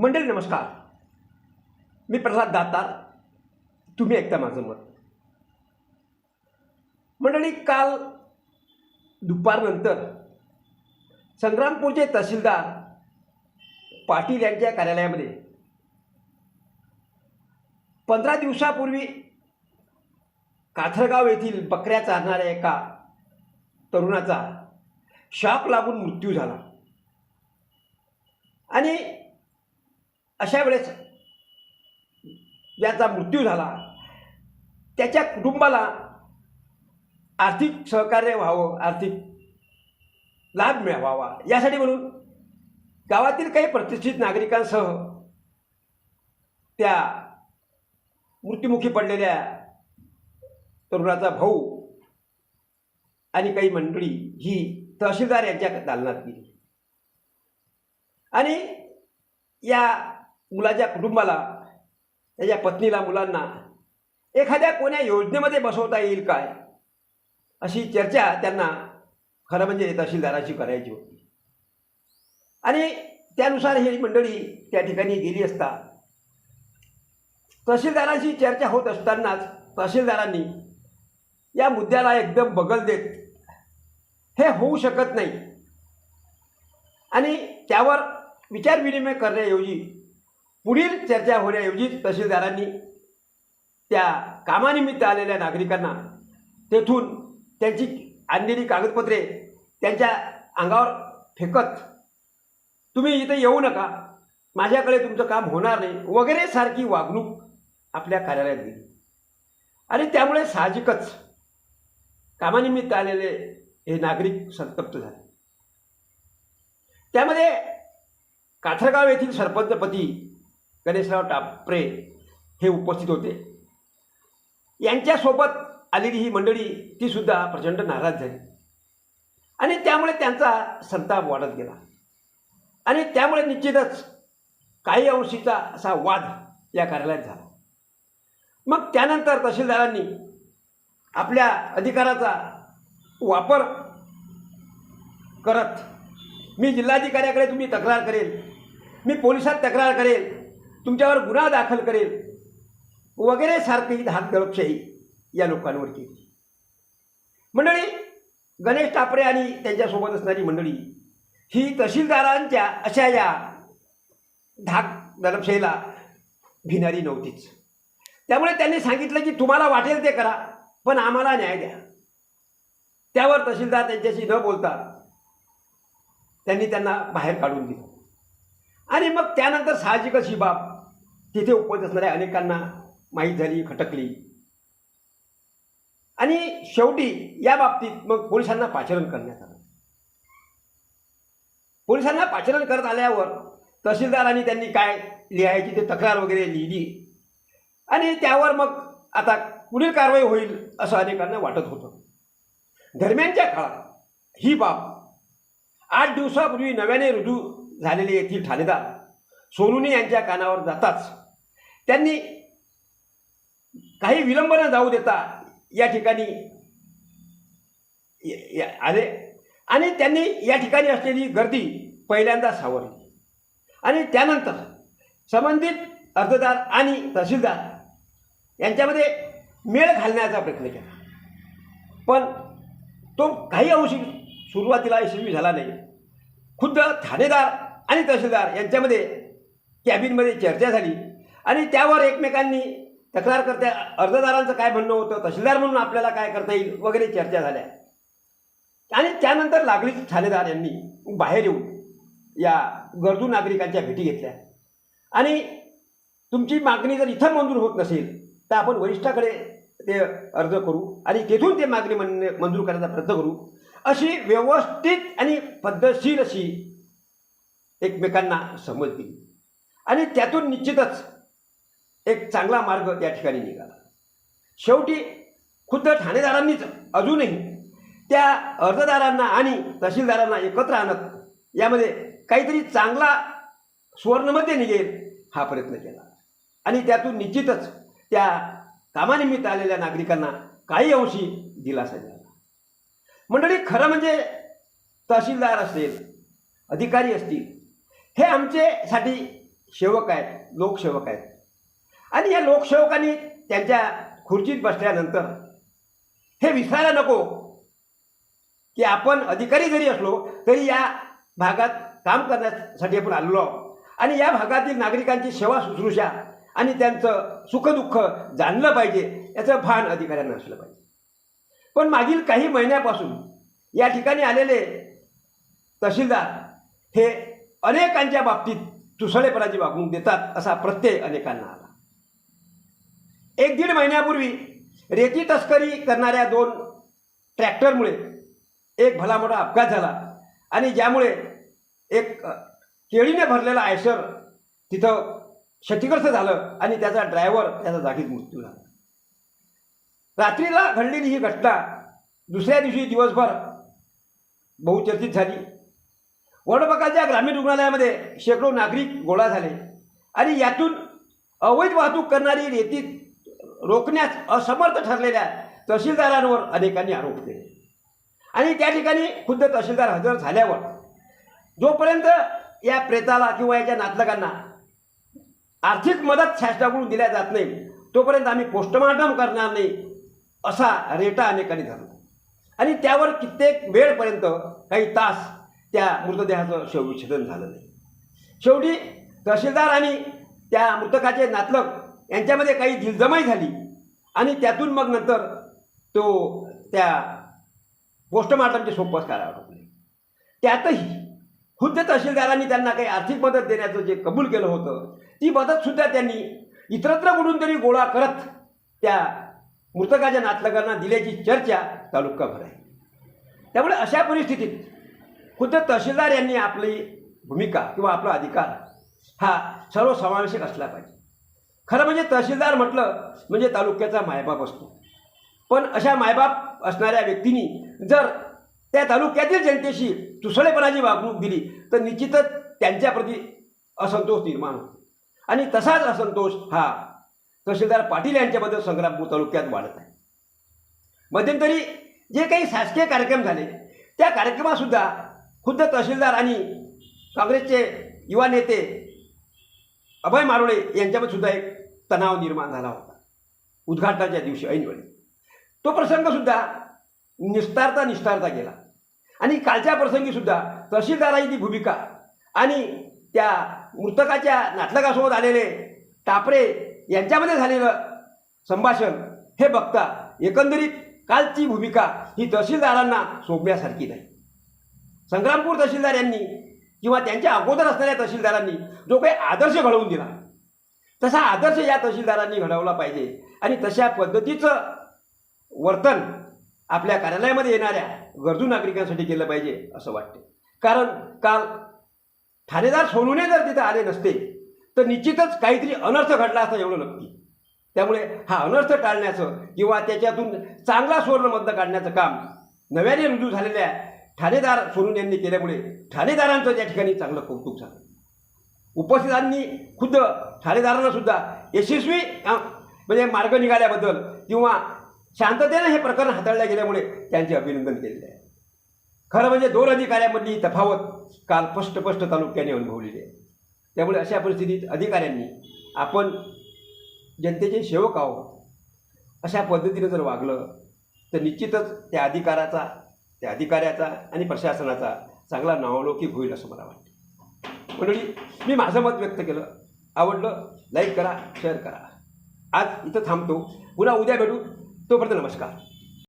मंडळी नमस्कार. मी प्रसाद दातार. तुम्ही ऐकता माझं मत. मंडळी काल दुपारनंतर संग्रामपूरचे तहसीलदार पाटील यांच्या कार्यालयामध्ये पंधरा दिवसापूर्वी काथरगाव येथील बकऱ्या चारणाऱ्या एका तरुणाचा शाप लागून मृत्यू झाला. आणि अशा वेळेस याचा मृत्यू झाला. त्याच्या कुटुंबाला आर्थिक सहकार्य व्हावं आर्थिक लाभ मिळावा. यासाठी म्हणून गावातील काही प्रतिष्ठित नागरिकांसह त्या मृत्युमुखी पडलेल्या तरुणाचा भाऊ आणि काही मंडळी ही तहसीलदार यांच्या दालनात गेली. आणि या मुलाच्या कुटुंबाला त्याच्या पत्नीला मुलांना एखाद्या कोण्या योजनेमध्ये बसवता येईल काय? अशी चर्चा त्यांना खरं म्हणजे तहसीलदाराशी करायची होती. आणि त्यानुसार ही मंडळी त्या ठिकाणी गेली असता. तहसीलदाराशी चर्चा होत असतानाच तहसीलदारांनी या मुद्द्याला एकदम बगल देत हे होऊ शकत नाही. आणि त्यावर विचारविनिमय करण्याऐवजी पुढील चर्चा होण्याऐवजी तहसीलदारांनी त्या कामानिमित्त आलेल्या नागरिकांना तेथून त्यांची आणलेली कागदपत्रे त्यांच्या अंगावर फेकत तुम्ही इथे येऊ नका. माझ्याकडे तुमचं काम होणार नाही. वगैरे सारखी वागणूक आपल्या कार्यालयात दिली आणि त्यामुळे साहजिकच कामानिमित्त आलेले हे नागरिक संतप्त झाले. त्यामध्ये काथरगाव येथील सरपंचपती गणेशराव टापरे हे उपस्थित होते. यांच्यासोबत आलेली ही मंडळी ती सुद्धा प्रचंड नाराज झाली. आणि त्यामुळे त्यांचा संताप वाढत गेला. आणि त्यामुळे निश्चितच काही अंशीचा असा वाद या कार्यालयात झाला. मग त्यानंतर तहसीलदारांनी आपल्या अधिकाराचा वापर करत मी जिल्हाधिकाऱ्याकडे तुम्ही तक्रार करेल मी पोलिसात तक्रार करेल तुमच्यावर गुन्हा दाखल करेल. वगैरे सारखी हात या लोकांवरती. मंडळी गणेश टापरे आणि त्यांच्यासोबत असणारी मंडळी ही तहसीलदारांच्या अशा या धाक दडपशाहीला भिणारी नव्हतीच. त्यामुळे त्यांनी सांगितलं की तुम्हाला वाटेल ते करा पण आम्हाला न्याय द्या. त्यावर तहसीलदार त्यांच्याशी न बोलता त्यांनी त्यांना बाहेर काढून दिलं. आणि मग त्यानंतर साहजिकच ही बाब तिथे उपस्थित असणाऱ्या अनेकांना माहीत झाली खटकली. आणि शेवटी या बाबतीत मग पोलिसांना पाचारण करण्यात आलं. पोलिसांना पाचारण करत आल्यावर तहसीलदारांनी त्यांनी काय लिहायची ते तक्रार वगैरे लिहिली. आणि त्यावर मग आता पुढील कारवाई होईल असं अनेकांना वाटत होतं. दरम्यानच्या काळात ही बाब आठ दिवसापूर्वी नव्याने रुजू झालेले येथील ठाणेदार सोनुनी यांच्या कानावर जाताच त्यांनी काही विलंब न जाऊ देता या ठिकाणी आले. आणि त्यांनी या ठिकाणी असलेली गर्दी पहिल्यांदा सावरली. आणि त्यानंतर संबंधित अर्जदार आणि तहसीलदार यांच्यामध्ये मेळ घालण्याचा प्रयत्न केला. पण तो काही अंशी सुरुवातीला यशस्वी झाला नाही. खुद्द ठाणेदार आणि तहसीलदार यांच्यामध्ये कॅबिनमध्ये चर्चा झाली. आणि त्यावर एकमेकांनी तक्रारकर्त्या अर्जदारांचं काय म्हणणं होतं तहसीलदार म्हणून आपल्याला काय करता येईल वगैरे चर्चा झाल्या. आणि त्यानंतर लागलीच ठाणेदार यांनी बाहेर येऊन या गरजू नागरिकांच्या भेटी घेतल्या. आणि तुमची मागणी जर इथं मंजूर होत नसेल तर आपण वरिष्ठाकडे ते अर्ज करू आणि तेथून ते मागणी मन मंजूर करण्याचा प्रयत्न करू. अशी व्यवस्थित आणि पद्धतशीर अशी एकमेकांना समज दिली. आणि त्यातून निश्चितच एक चांगला मार्ग या ठिकाणी निघाला. शेवटी खुद्द ठाणेदारांनीच अजूनही त्या अर्जदारांना आणि तहसीलदारांना एकत्र आणत यामध्ये काहीतरी चांगला सुवर्णमध्ये निघेल हा प्रयत्न केला. आणि त्यातून निश्चितच त्या कामानिमित्त आलेल्या नागरिकांना काही अंशी दिलासा मिळाला. मंडळी खरं म्हणजे तहसीलदार असेल अधिकारी असतील हे आमच्यासाठी सेवक आहेत लोकसेवक आहेत. आणि या लोकसेवकांनी त्यांच्या खुर्चीत बसल्यानंतर हे विसरायला नको की आपण अधिकारी जरी असलो तरी या भागात काम करण्यासाठी आपण आलेलो आहोत. आणि या भागातील नागरिकांची सेवा शुश्रूषा आणि त्यांचं सुखदुःख जाणलं पाहिजे याचं भान अधिकाऱ्यांना असलं पाहिजे. पण मागील काही महिन्यापासून या ठिकाणी आलेले तहसीलदार हे अनेकांच्या बाबतीत तुसळेपणाची वागणूक देतात असा प्रत्यय अनेकांना आला. एक दीड महिन्यापूर्वी रेती तस्करी करणाऱ्या दोन ट्रॅक्टरमुळे एक भला मोठा अपघात झाला आणि ज्यामुळे एक केळीने भरलेला आयशर तिथं क्षतिग्रस्त झालं आणि त्याचा ड्रायव्हर त्याचा जागीच मृत्यू झाला. रात्रीला घडलेली ही घटना दुसऱ्या दिवशी दिवसभर बहुचर्चित झाली. वडबकाच्या ग्रामीण रुग्णालयामध्ये शेकडो नागरिक गोळा झाले आणि यातून अवैध वाहतूक करणारी रेती रोखण्यास असमर्थ ठरलेल्या तहसीलदारांवर अनेकांनी आरोप केले. आणि त्या ठिकाणी खुद्द तहसीलदार हजर झाल्यावर जोपर्यंत या प्रेताला किंवा याच्या नातलगांना आर्थिक मदत शासनाकडून दिल्या जात नाही तोपर्यंत आम्ही पोस्टमार्टम करणार नाही असा रेटा अनेकांनी धरला. आणि त्यावर कित्येक वेळपर्यंत काही तास त्या मृतदेहाचं शवविच्छेदन झालं नाही. शेवटी तहसीलदार आणि त्या मृतकाचे नातलग यांच्यामध्ये काही दिलजमाई झाली. आणि त्यातून मग नंतर तो त्या पोस्टमार्टमचे सोपस करायला लागले त्यातही खुद्द तहसीलदारांनी त्यांना काही आर्थिक मदत देण्याचं जे कबूल केलं होतं ती मदतसुद्धा त्यांनी इतरत्र कुठून तरी गोळा करत त्या मृतकाच्या नातलगांना दिल्याची चर्चा तालुकाभर आहे. त्यामुळे अशा परिस्थितीत खुद्द तहसीलदार यांनी आपली भूमिका किंवा आपला अधिकार हा सर्वसमावेशक असला पाहिजे. खरं म्हणजे तहसीलदार म्हटलं म्हणजे तालुक्याचा मायबाप असतो. पण अशा मायबाप असणाऱ्या व्यक्तींनी जर त्या तालुक्यातील जनतेशी तुसळेपणाची वागणूक दिली तर निश्चितच त्यांच्याप्रती असंतोष निर्माण होतो. आणि तसाच असंतोष हा तहसीलदार पाटील यांच्याबद्दल संग्रामपूर तालुक्यात वाढत आहे. मध्यंतरी जे काही शासकीय कार्यक्रम झाले त्या कार्यक्रमातसुद्धा खुद्द तहसीलदार आणि काँग्रेसचे युवा नेते अभय मारोळे यांच्यामध्ये सुद्धा एक तणाव निर्माण झाला होता. उद्घाटनाच्या दिवशी ऐनवेळी तो प्रसंगसुद्धा निस्तारता निस्तारता गेला. आणि कालच्या प्रसंगीसुद्धा तहसीलदाराची ती भूमिका आणि त्या मृतकाच्या नाटलकासोबत आलेले टापरे यांच्यामध्ये झालेलं संभाषण हे बघता एकंदरीत कालची भूमिका ही तहसीलदारांना शोभण्यासारखी नाही. संग्रामपूर तहसीलदार यांनी किंवा त्यांच्या अगोदर असणाऱ्या तहसीलदारांनी जो काही आदर्श घडवून दिला तसा आदर्श या तहसीलदारांनी घडवला पाहिजे. आणि तशा पद्धतीचं वर्तन आपल्या कार्यालयामध्ये येणाऱ्या गरजू नागरिकांसाठी केलं पाहिजे असं वाटते कारण काल ठाणेदार सोनूने जर तिथं आले नसते तर निश्चितच काहीतरी अनर्थ घडला असता एवढं नक्की. त्यामुळे हा अनर्थ टाळण्याचं किंवा त्याच्यातून चांगला सुवर्णमध्य काढण्याचं काम नव्याने रुजू झालेल्या ठाणेदार सोनून यांनी केल्यामुळे ठाणेदारांचं त्या ठिकाणी चांगलं कौतुक झालं. उपस्थितांनी खुद्द ठाणेदारांनासुद्धा यशस्वी म्हणजे मार्ग निघाल्याबद्दल किंवा शांततेनं हे प्रकरण हाताळल्या गेल्यामुळे त्यांचे अभिनंदन केलेले आहे. खरं म्हणजे दोन अधिकाऱ्यांमधली तफावत काल स्पष्ट तालुक्याने अनुभवलेली आहे. त्यामुळे अशा परिस्थितीत अधिकाऱ्यांनी आपण जनतेचे सेवक आहोत अशा पद्धतीनं जर वागलं तर निश्चितच त्या अधिकाराचा त्या अधिकाऱ्याचा आणि प्रशासनाचा चांगला नावलौकिक होईल असं मला वाटतं. मंडळी मी माझं मत व्यक्त केलं. आवडलं लाईक करा शेअर करा. आज इथं थांबतो. पुन्हा उद्या भेटू. तोपर्यंत नमस्कार.